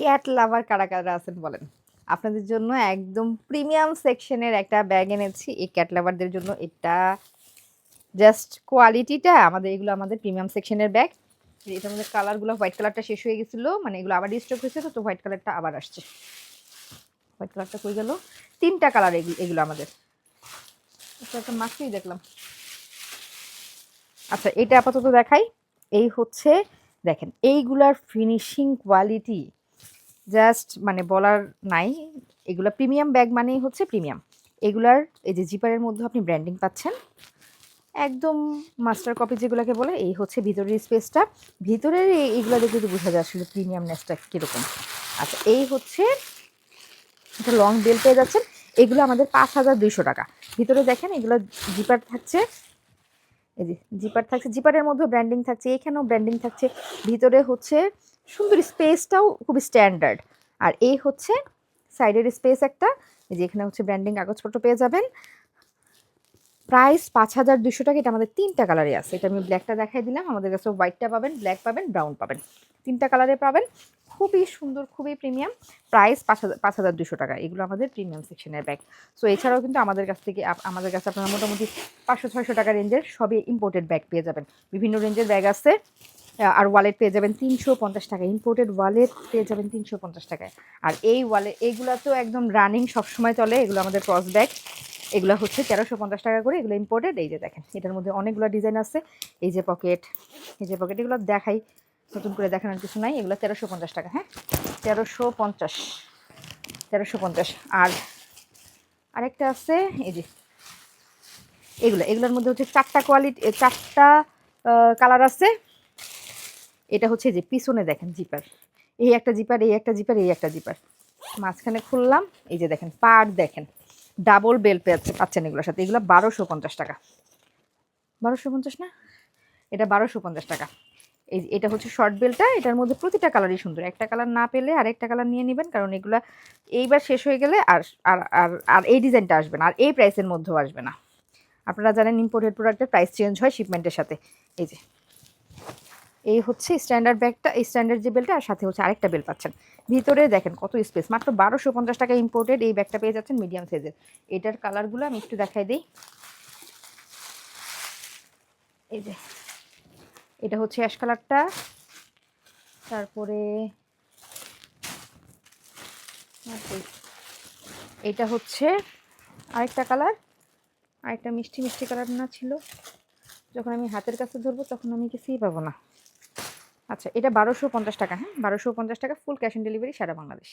Cat লাভার কারা কারা আছেন বলেন? আপনাদের জন্য একদম প্রিমিয়াম সেকশনের একটা ব্যাগ এনেছি। এই ক্যাট লাভারদের জন্য এটা জাস্ট কোয়ালিটিটা আমাদের এগুলো আমাদের প্রিমিয়াম সেকশনের ব্যাগ এটার মধ্যে কালারগুলো হোয়াইট কালারটা শেষ হয়ে গেছিল মানে এগুলো আবার স্টক হয়েছে, তো হোয়াইট কালারটা আবার আসছে। হোয়াইট কালারটা কই গেল? তিনটা কালার এগুলো আমাদের। আচ্ছা একটা মাখিয়ে দেখলাম। আচ্ছা এটা আপাতত দেখাই। এই হচ্ছে, দেখেন, এইগুলার ফিনিশিং কোয়ালিটি জাস্ট মানে বলার নাই, এগুলো প্রিমিয়াম ব্যাগ মানেই হচ্ছে প্রিমিয়াম। এগুলার, এই যে জিপারের মধ্যে আপনি ব্র্যান্ডিং পাচ্ছেন, একদম মাস্টার কপি যেগুলোকে বলে, এই হচ্ছে ভিতরের স্পেসটা। ভিতরের এইগুলো দেখে তো বোঝা যায় আসলে প্রিমিয়ামনেসটা কীরকম। আচ্ছা এই হচ্ছে একটা লং বেল পেয়ে যাচ্ছেন, এগুলো আমাদের পাঁচ হাজার দুইশো টাকা। ভিতরে দেখেন, এগুলো জিপার থাকছে, এই যে জিপার থাকছে, জিপারের মধ্যে ব্র্যান্ডিং থাকছে, এখানেও ব্র্যান্ডিং থাকছে। ভিতরে হচ্ছে সুন্দর স্পেসটাও খুবই স্ট্যান্ডার্ড। আর এই হচ্ছে সাইডের স্পেস একটা, এই যে এখানে হচ্ছে ব্র্যান্ডিং কাগজপত্র পেয়ে যাবেন। প্রাইস পাঁচ হাজার দুশো টাকা, এটা আমাদের তিনটা কালারে আছে। এটা আমি ব্ল্যাকটা দেখাই দিলাম, আমাদের কাছে হোয়াইটটা পাবেন, ব্ল্যাক পাবেন, ব্রাউন পাবেন। তিনটা কালারে পাবেন, খুবই সুন্দর, খুবই প্রিমিয়াম। প্রাইস পাঁচ হাজার পাঁচ হাজার দুশো টাকা, এগুলো আমাদের প্রিমিয়াম সেকশনের ব্যাগ। সো এছাড়াও কিন্তু আমাদের কাছ থেকে আমাদের কাছে আপনারা মোটামুটি পাঁচশো, ছয়শো টাকা রেঞ্জের সবই ইম্পোর্টেড ব্যাগ পেয়ে যাবেন। বিভিন্ন রেঞ্জের ব্যাগ আছে। আর ওয়ালেট পেয়ে যাবেন তিনশো পঞ্চাশ টাকা। ইম্পোর্টেড ওয়ালেট পেয়ে যাবেন তিনশো পঞ্চাশ টাকায়। আর এই ওয়ালেট এইগুলো তো একদম রানিং সবসময় চলে। এগুলো আমাদের ক্রস ব্যাগ এগুলো হচ্ছে তেরোশো পঞ্চাশ টাকা করে এগুলো ইম্পোর্টেড এই যে দেখেন, এটার মধ্যে অনেকগুলো ডিজাইন আছে। এই যে পকেট এই যে পকেট এগুলো দেখাই। নতুন করে দেখানোর কিছু নাই। এগুলো তেরোশো পঞ্চাশ টাকা হ্যাঁ? তেরোশো পঞ্চাশ। তেরোশো পঞ্চাশ। আর আরেকটা আছে, এই যে এগুলো। এগুলোর মধ্যে হচ্ছে চারটা কোয়ালিটি চারটা কালার আছে। এটা হচ্ছে যে পিছনে দেখেন জিপার। এই একটা জিপার, এই একটা জিপার, এই একটা জিপার। মাঝখানে খুললাম, এই যে দেখেন পার দেখেন। ডাবল বেল পেয়েছে পাচ্ছেন এগুলোর সাথে। এগুলো বারোশো পঞ্চাশ টাকা। বারোশো পঞ্চাশ না? এটা বারোশো পঞ্চাশ টাকা। এই এটা হচ্ছে শর্ট বেলটা এটার মধ্যে প্রতিটা কালারই সুন্দর। একটা কালার না পেলে আর একটা কালার নিয়ে নেবেন, কারণ এগুলা এইবার শেষ হয়ে গেলে আর আর আর আর এই ডিজাইনটা আসবে না, আর এই প্রাইসের মধ্যেও আসবে না। আপনারা জানেন ইম্পোর্টেড প্রোডাক্টের প্রাইস চেঞ্জ হয় শিপমেন্টের সাথে। এই যে এই হচ্ছে স্ট্যান্ডার্ড ব্যাগটা এই স্ট্যান্ডার্ড যে বেলটা আর সাথে হচ্ছে আরেকটা বেল পাচ্ছেন। ভিতরে দেখেন কত স্পেস মাত্র বারোশো পঞ্চাশ টাকা ইম্পোর্টেড এই ব্যাগটা পেয়ে যাচ্ছেন মিডিয়াম সাইজের এটার কালারগুলো আমি একটু দেখাই দিই। এই যে, এটা হচ্ছে অ্যাশ কালারটা তারপরে এটা হচ্ছে আরেকটা কালার আরেকটা মিষ্টি মিষ্টি কালার না ছিল। যখন আমি হাতের কাছে ধরবো, তখন আমি কিছুই পাবো না। আচ্ছা এটা বারোশো পঞ্চাশ টাকা হ্যাঁ? বারোশো পঞ্চাশ টাকা ফুল ক্যাশ অন ডেলিভারি সারা বাংলাদেশ।